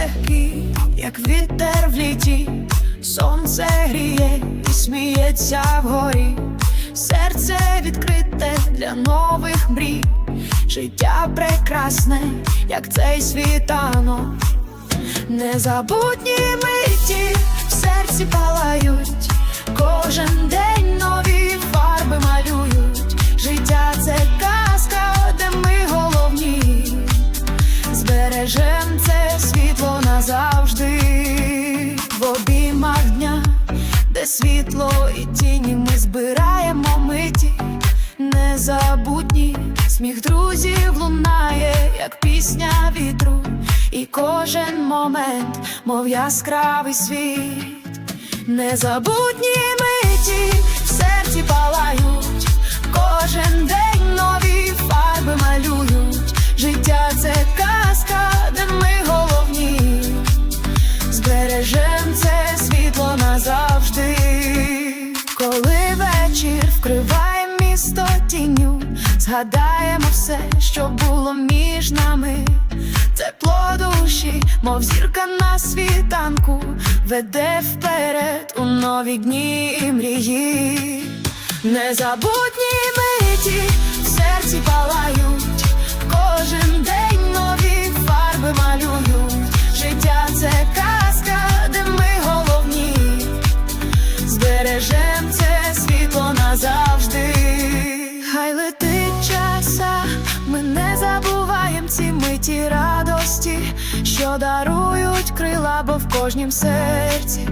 стрибки, як вітер в літі, сонце гріє і сміється вгорі, серце відкрите для нових мрій, життя прекрасне, як цей світанок. Незабутні миті в серці палають, кожен день світло і тіні ми збираємо миті, незабутні, сміх друзів лунає, як пісня вітру, і кожен момент, мов яскравий світ, незабутні миті в серці палають, кожен день нові фарби малюють. Життя це казка, де ми головні, збережем згадаємо все, що було між нами. Тепло душі, мов зірка на світанку, веде вперед у нові дні і мрії. Незабутні миті в серці палають, ці радості, що дарують крила, бо в кожнім серці.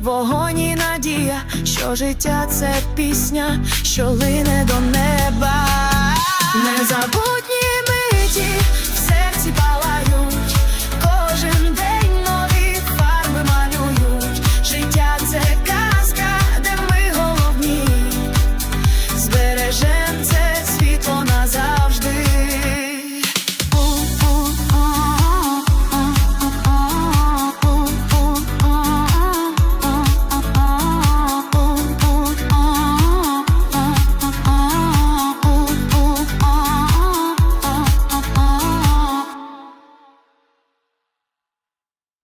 Вогонь і надія, що життя це пісня, що лине до неба. Незабутні